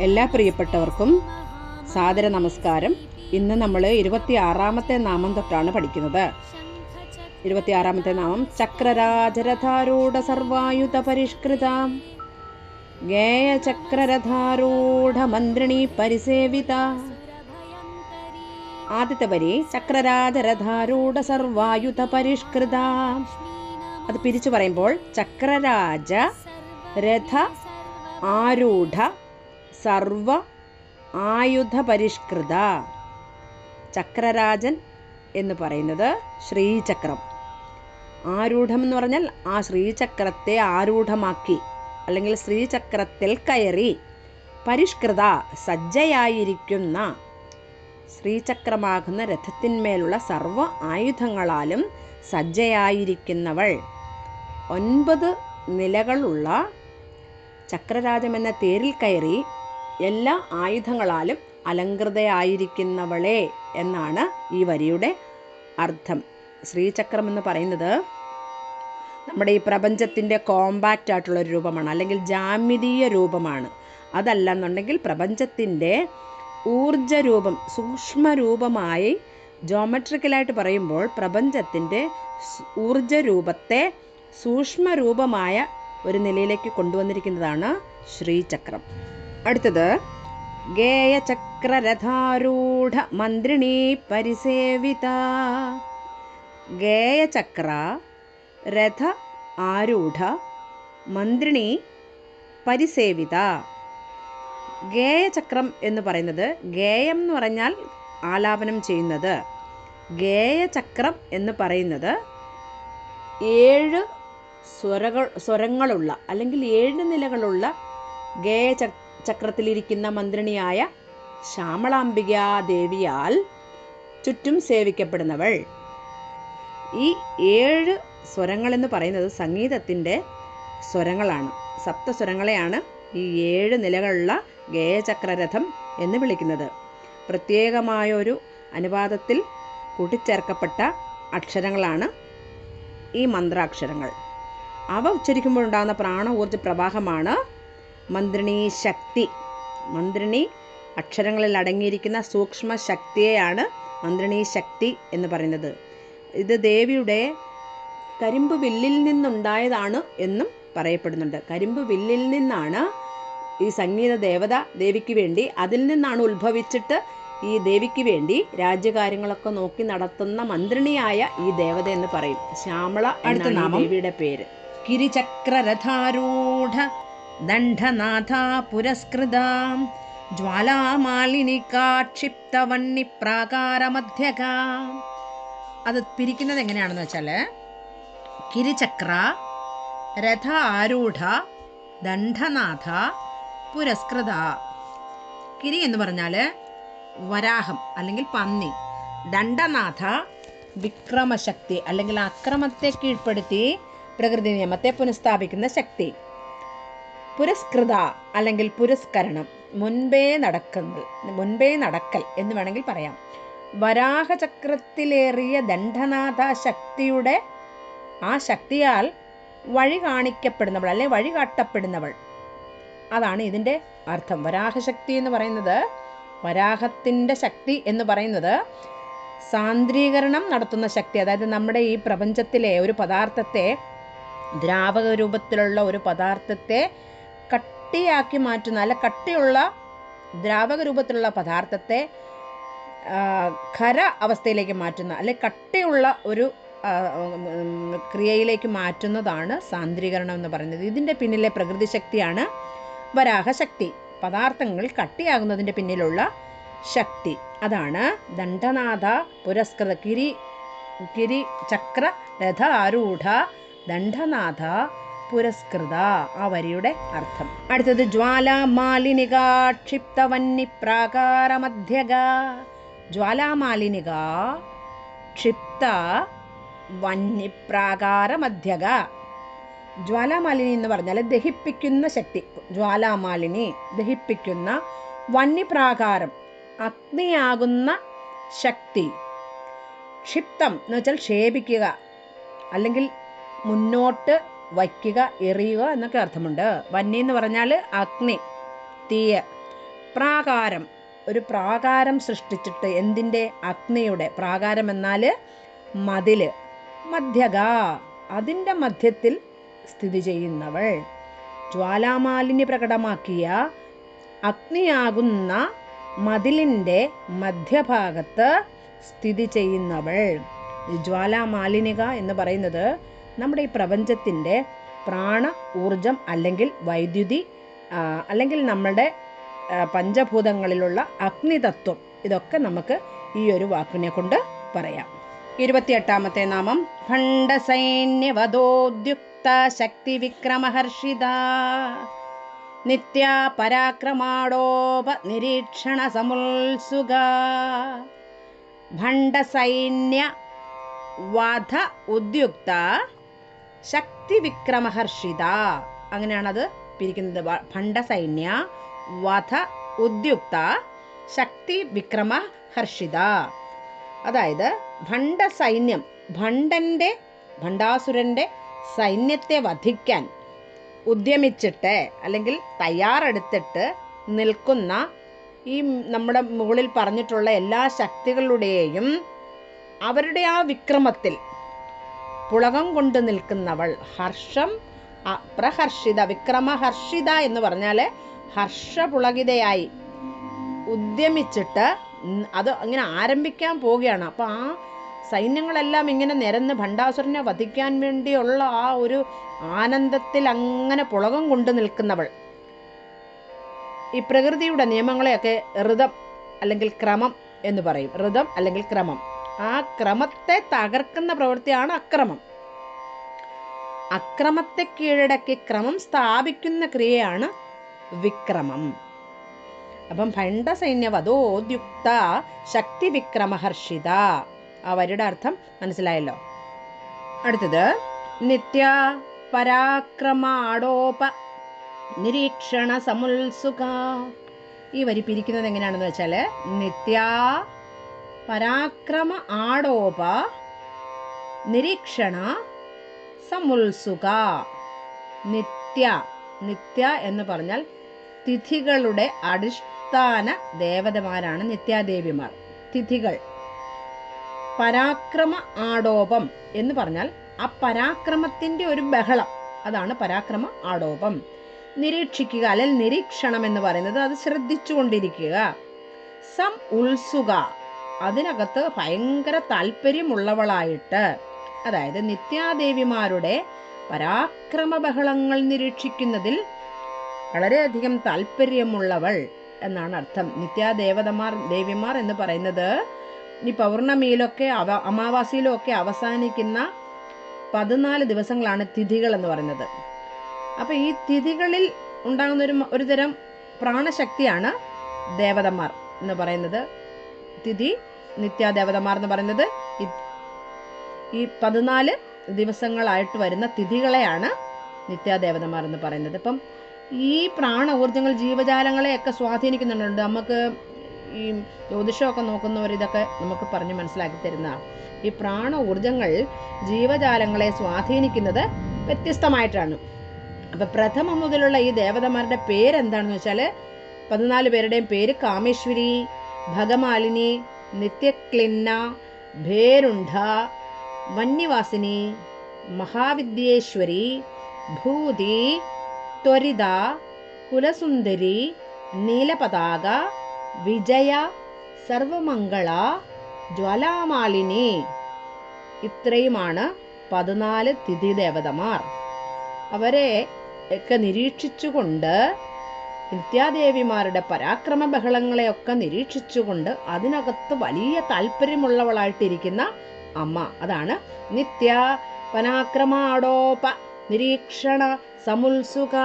എല്ലാ പ്രിയപ്പെട്ടവർക്കും സാദര നമസ്കാരം. ഇന്ന് നമ്മൾ ഇരുപത്തി ആറാമത്തെ നാമം തൊട്ടാണ് പഠിക്കുന്നത്. ഇരുപത്തി ആറാമത്തെ നാമം ചക്രരാജരഥാരൂഢ സർവായുധ പരിഷ്കൃത. ഗേയ ചക്രരഥാരൂഢ മന്ത്രിണി പരിസേവിത. ആദ്യത്തെ വരി ചക്രരാജരഥാരൂഢ സർവായുധ പരിഷ്കൃത. അത് പിരിച്ചു പറയുമ്പോൾ ചക്രരാജ രഥ ആരൂഢ സർവ ആയുധ പരിഷ്കൃത ചക്രരാജൻ എന്ന് പറയുന്നത് ശ്രീചക്രം. ആരൂഢം എന്ന് പറഞ്ഞാൽ ആ ശ്രീചക്രത്തെ ആരൂഢമാക്കി അല്ലെങ്കിൽ ശ്രീചക്രത്തിൽ കയറി പരിഷ്കൃത സജ്ജയായിരിക്കുന്ന ശ്രീചക്രമാകുന്ന രഥത്തിന്മേലുള്ള സർവ ആയുധങ്ങളാലും സജ്ജയായിരിക്കുന്നവൾ. ഒൻപത് നിലകളുള്ള ചക്രരാജമെന്ന തേരിൽ കയറി എല്ലാ ആയുധങ്ങളാലും അലങ്കൃതയായിരിക്കുന്നവളെ എന്നാണ് ഈ വരിയുടെ അർത്ഥം. ശ്രീചക്രം എന്ന് പറയുന്നത് നമ്മുടെ ഈ പ്രപഞ്ചത്തിന്റെ കോമ്പാക്റ്റ് ആയിട്ടുള്ള ഒരു രൂപമാണ് അല്ലെങ്കിൽ ജാമിതീയ രൂപമാണ്. അതല്ല എന്നുണ്ടെങ്കിൽ പ്രപഞ്ചത്തിന്റെ ഊർജ രൂപം സൂക്ഷ്മ രൂപമായി ജോമെട്രിക്കലായിട്ട് പറയുമ്പോൾ പ്രപഞ്ചത്തിന്റെ ഊർജ രൂപത്തെ സൂക്ഷ്മരൂപമായ ഒരു നിലയിലേക്ക് കൊണ്ടുവന്നിരിക്കുന്നതാണ് ശ്രീചക്രം അടുത്തത്. ഗേയചക്രരഥാരൂഢ മന്ത്രിണി പരിസേവിത. ഗേയചക്ര രഥ ആരൂഢ മന്ത്രിണി പരിസേവിത. ഗേയചക്രം എന്ന് പറയുന്നത് ഗേയം എന്ന് പറഞ്ഞാൽ ആലാപനം ചെയ്യുന്നത്. ഗേയചക്രം എന്ന് പറയുന്നത് ഏഴ് സ്വരകൾ സ്വരങ്ങളുള്ള അല്ലെങ്കിൽ ഏഴ് നിലകളുള്ള ഗേയ ചക്രത്തിലിരിക്കുന്ന മന്ത്രിണിയായ ശ്യാമളാംബിക ദേവിയാൽ ചുറ്റും സേവിക്കപ്പെടുന്നവൾ. ഈ ഏഴ് സ്വരങ്ങളെന്ന് പറയുന്നത് സംഗീതത്തിന്റെ സ്വരങ്ങളാണ്. സപ്തസ്വരങ്ങളെയാണ് ഈ ഏഴ് നിലകളുള്ള ഗേയചക്രരഥം എന്ന് വിളിക്കുന്നത്. പ്രത്യേകമായൊരു അനുപാതത്തിൽ കൂട്ടിച്ചേർക്കപ്പെട്ട അക്ഷരങ്ങളാണ് ഈ മന്ത്രാക്ഷരങ്ങൾ. അവ ഉച്ചരിക്കുമ്പോൾ ഉണ്ടാകുന്ന പ്രാണ ഊർജ പ്രവാഹമാണ് മന്ത്രിണി ശക്തി. മന്ത്രിണി അക്ഷരങ്ങളിൽ അടങ്ങിയിരിക്കുന്ന സൂക്ഷ്മ ശക്തിയെയാണ് മന്ത്രിണി ശക്തി എന്ന് പറയുന്നത്. ഇത് ദേവിയുടെ കരിമ്പ് വില്ലിൽ നിന്നുണ്ടായതാണ് എന്നും പറയപ്പെടുന്നുണ്ട്. കരിമ്പ് വില്ലിൽ നിന്നാണ് ഈ സംഗീത ദേവത ദേവിക്ക് വേണ്ടി അതിൽ നിന്നാണ് ഉത്ഭവിച്ചിട്ട് ഈ ദേവിക്ക് വേണ്ടി രാജ്യകാര്യങ്ങളൊക്കെ നോക്കി നടത്തുന്ന മന്ത്രിണിയായ ഈ ദേവത എന്ന് പറയും. ശ്യാമള അടുത്ത നാമം ദേവിയുടെ പേര്. കിരിചക്രരഥാരൂഢ ദണ്ഡനാഥ ജ്വാലാമാലിനിക്കാ ക്ഷിപ്തവണ്ണി പ്രാകാരമധ്യക അത് പിരിക്കുന്നത് എങ്ങനെയാണെന്ന് വെച്ചാൽ കിരിചക്ര രഥ ആരൂഢ ദണ്ഡനാഥ പുരസ്കൃത. കിരി എന്ന് പറഞ്ഞാൽ വരാഹം അല്ലെങ്കിൽ പന്നി. ദണ്ഡനാഥ വിക്രമശക്തി അല്ലെങ്കിൽ അക്രമത്തെ കീഴ്പ്പെടുത്തി പ്രകൃതി നിയമത്തെ പുനഃസ്ഥാപിക്കുന്ന ശക്തി. പുരസ്കൃത അല്ലെങ്കിൽ പുരസ്കരണം മുൻപേ നടക്കുന്നത് മുൻപേ നടക്കൽ എന്ന് വേണമെങ്കിൽ പറയാം. വരാഹചക്രത്തിലേറിയ ദണ്ഡനാഥ ശക്തിയുടെ ആ ശക്തിയാൽ വഴി കാണിക്കപ്പെടുന്നവൾ അല്ലെ വഴി കാട്ടപ്പെടുന്നവൾ. അതാണ് ഇതിന്റെ അർത്ഥം. വരാഹശക്തി എന്ന് പറയുന്നത് വരാഹത്തിന്റെ ശക്തി എന്ന് പറയുന്നത് സാന്ദ്രീകരണം നടത്തുന്ന ശക്തി. അതായത് നമ്മുടെ ഈ പ്രപഞ്ചത്തിലെ ഒരു പദാർത്ഥത്തെ ദ്രാവക രൂപത്തിലുള്ള ഒരു പദാർത്ഥത്തെ കട്ടിയാക്കി മാറ്റുന്ന അല്ല കട്ടിയുള്ള ദ്രാവക രൂപത്തിലുള്ള പദാർത്ഥത്തെ ഖര അവസ്ഥയിലേക്ക് മാറ്റുന്ന അല്ലെ കട്ടിയുള്ള ഒരു ക്രിയയിലേക്ക് മാറ്റുന്നതാണ് സാന്ദ്രീകരണം എന്ന് പറയുന്നത്. ഇതിന്റെ പിന്നിലെ പ്രകൃതി ശക്തിയാണ് വരാഹശക്തി. പദാർത്ഥങ്ങൾ കട്ടിയാകുന്നതിന്റെ പിന്നിലുള്ള ശക്തി. അതാണ് ദണ്ഡനാഥ പുരസ്കൃത കിരി കിരി ചക്ര രഥ ആരൂഢ ദണ്ഡനാഥ പുരസ്കൃത. ആ വരിയുടെ അർത്ഥം. അടുത്തത് ജ്വാലാമാലിനിക ക്ഷിപ്തവന്നി പ്രാകാരമധ്യക ജ്വാലാമാലിനിക ക്ഷിപ്ത വന്യപ്രാകാരമധ്യക ജ്വാലാമാലിനി എന്ന് പറഞ്ഞാൽ ദഹിപ്പിക്കുന്ന ശക്തി. ജ്വാലാമാലിനി ദഹിപ്പിക്കുന്ന വന്യപ്രാകാരം അഗ്നിയാകുന്ന ശക്തി. ക്ഷിപ്തം എന്ന് വെച്ചാൽ ക്ഷേപിക്കുക. അല്ലെങ്കിൽ മുന്നോട്ട് വയ്ക്കുക എറിയുക എന്നൊക്കെ അർത്ഥമുണ്ട്. വന്നി എന്ന് പറഞ്ഞാൽ അഗ്നി തീയ. പ്രാകാരം. ഒരു പ്രാകാരം സൃഷ്ടിച്ചിട്ട് എന്തിന്റെ? അഗ്നിയുടെ. പ്രാകാരം എന്നാൽ മതിൽ. മധ്യക അതിന്റെ മധ്യത്തിൽ സ്ഥിതി ചെയ്യുന്നവൾ. ജ്വാലാമാലിന്യ പ്രകടമാക്കിയ അഗ്നിയാകുന്ന മതിലിന്റെ മധ്യഭാഗത്ത് സ്ഥിതി ചെയ്യുന്നവൾ. ജ്വാലാമാലിനിക എന്ന് പറയുന്നത് നമ്മുടെ ഈ പ്രപഞ്ചത്തിന്റെ പ്രാണ ഊർജം അല്ലെങ്കിൽ വൈദ്യുതി അല്ലെങ്കിൽ നമ്മുടെ പഞ്ചഭൂതങ്ങളിലുള്ള അഗ്നിതത്വം ഇതൊക്കെ നമുക്ക് ഈ ഒരു വാക്കിനെ കൊണ്ട് പറയാം. ഇരുപത്തിയെട്ടാമത്തെ നാമം ഭണ്ഡസൈന്യവധോദ്യുക്ത ശക്തി വിക്രമഹർഷിത നിത്യ പരാക്രമാടോപ നിരീക്ഷണ സമുത്സുക ഭണ്ഡസൈന്യ വധ ഉദ്യുക്ത ശക്തി വിക്രമഹർഷിത അങ്ങനെയാണത് പിരിക്കുന്നത്. ഭണ്ഡസൈന്യ വധ ഉദ്യുക്ത ശക്തി വിക്രമ ഹർഷിത അതായത് ഭണ്ഡ സൈന്യം ഭണ്ഡന്റെ ഭണ്ഡാസുരന്റെ സൈന്യത്തെ വധിക്കാൻ ഉദ്യമിച്ചിട്ട് അല്ലെങ്കിൽ തയ്യാറെടുത്തിട്ട് നിൽക്കുന്ന ഈ നമ്മുടെ മുകളിൽ പറഞ്ഞിട്ടുള്ള എല്ലാ ശക്തികളുടെയും അവരുടെ ആ വിക്രമത്തിൽ പുളകം കൊണ്ട് നിൽക്കുന്നവൾ ഹർഷം അപ്രഹർഷിത പ്രഹർഷിത വിക്രമഹർഷിത എന്ന് പറഞ്ഞാൽ ഹർഷപുളകിതയായി ഉദ്യമിച്ചിട്ട് അത് അങ്ങനെ ആരംഭിക്കാൻ പോവുകയാണ്. അപ്പോൾ ആ സൈന്യങ്ങളെല്ലാം ഇങ്ങനെ നിരന്ന് ഭണ്ഡാസുരനെ വധിക്കാൻ വേണ്ടിയുള്ള ആ ഒരു ആനന്ദത്തിൽ അങ്ങനെ പുളകം കൊണ്ട് നിൽക്കുന്നവൾ. ഈ പ്രകൃതിയുടെ നിയമങ്ങളെയൊക്കെ ഋതം അല്ലെങ്കിൽ ക്രമം എന്ന് പറയും. ഋതം അല്ലെങ്കിൽ ക്രമം. ആ ക്രമത്തെ തകർക്കുന്ന പ്രവൃത്തിയാണ് അക്രമം. അക്രമത്തെ കീഴടക്കി ക്രമം സ്ഥാപിക്കുന്ന ക്രിയയാണ് വിക്രമം. അപ്പം ഭണ്ഡസൈന്യവധോദ്യുക്ത ശക്തി വിക്രമഹർഷിത. ആ വരിയുടെ അർത്ഥം മനസ്സിലായല്ലോ. അടുത്തത് നിത്യ പരാക്രമാടോപ നിരീക്ഷണ സമുത്സുക ഈ വരി പിരിക്കുന്നത് എങ്ങനെയാണെന്ന് വെച്ചാൽ നിത്യ പരാക്രമ ആടോപ നിരീക്ഷണ സമുത്സുക നിത്യ നിത്യ എന്ന് പറഞ്ഞാൽ തിഥികളുടെ അടിസ്ഥാന ദേവതമാരാണ് നിത്യാദേവിമാർ. തിഥികൾ. പരാക്രമ ആടോപം എന്ന് പറഞ്ഞാൽ ആ പരാക്രമത്തിന്റെ ഒരു ബഹളം. അതാണ് പരാക്രമ ആടോപം. നിരീക്ഷിക്കുക അല്ലെങ്കിൽ നിരീക്ഷണം എന്ന് പറയുന്നത് അത് ശ്രദ്ധിച്ചുകൊണ്ടിരിക്കുക. സം ഉത്സുക അതിനകത്ത് ഭയങ്കര താല്പര്യമുള്ളവളായിട്ട് അതായത് നിത്യാദേവിമാരുടെ പരാക്രമ ബഹളങ്ങൾ നിരീക്ഷിക്കുന്നതിൽ വളരെയധികം താല്പര്യമുള്ളവൾ എന്നാണ് അർത്ഥം. നിത്യാദേവതമാർ ദേവിമാർ എന്ന് പറയുന്നത് ഈ പൗർണമിയിലൊക്കെ അവ അമാവാസിയിലൊക്കെ അവസാനിക്കുന്ന പതിനാല് ദിവസങ്ങളാണ് തിഥികൾ എന്ന് പറയുന്നത്. അപ്പോൾ ഈ തിഥികളിൽ ഉണ്ടാകുന്ന ഒരു ഒരു തരം പ്രാണശക്തിയാണ് ദേവതമാർ എന്ന് പറയുന്നത്. തിഥി നിത്യാദേവതമാർ എന്ന് പറയുന്നത് ഈ പതിനാല് ദിവസങ്ങളായിട്ട് വരുന്ന തിഥികളെയാണ് നിത്യാദേവതമാർ എന്ന് പറയുന്നത്. ഇപ്പം ഈ പ്രാണ ഊർജങ്ങൾ ജീവജാലങ്ങളെയൊക്കെ സ്വാധീനിക്കുന്നുണ്ട്. നമുക്ക് ഈ ജ്യോതിഷമൊക്കെ നോക്കുന്നവർ ഇതൊക്കെ നമുക്ക് പറഞ്ഞ് മനസ്സിലാക്കി തരുന്നതാണ്. ഈ പ്രാണ ഊർജങ്ങൾ ജീവജാലങ്ങളെ സ്വാധീനിക്കുന്നത് വ്യത്യസ്തമായിട്ടാണ്. അപ്പം പ്രഥമം മുതലുള്ള ഈ ദേവതമാരുടെ പേരെന്താണെന്ന് വെച്ചാൽ പതിനാല് പേരുടെയും പേര് കാമേശ്വരി ഭഗമാലിനി നിത്യക്ലിന്ന ഭേരുണ്ഠ വന്യവാസിനി മഹാവിദ്യേശ്വരി ഭൂതി ത്വരിത കുലസുന്ദരി നീലപതാക വിജയ സർവമംഗള ജ്വലാമാലിനി. ഇത്രയുമാണ് പതിനാല് തിഥി ദേവതമാർ അവരെ ഒക്കെ നിരീക്ഷിച്ചുകൊണ്ട് നിത്യാദേവിമാരുടെ പരാക്രമ ബഹളങ്ങളെയൊക്കെ നിരീക്ഷിച്ചുകൊണ്ട് അതിനകത്ത് വലിയ താല്പര്യമുള്ളവളായിട്ടിരിക്കുന്ന അമ്മ. അതാണ് നിത്യ പരാക്രമാടോപ നിരീക്ഷണ സമുത്സുക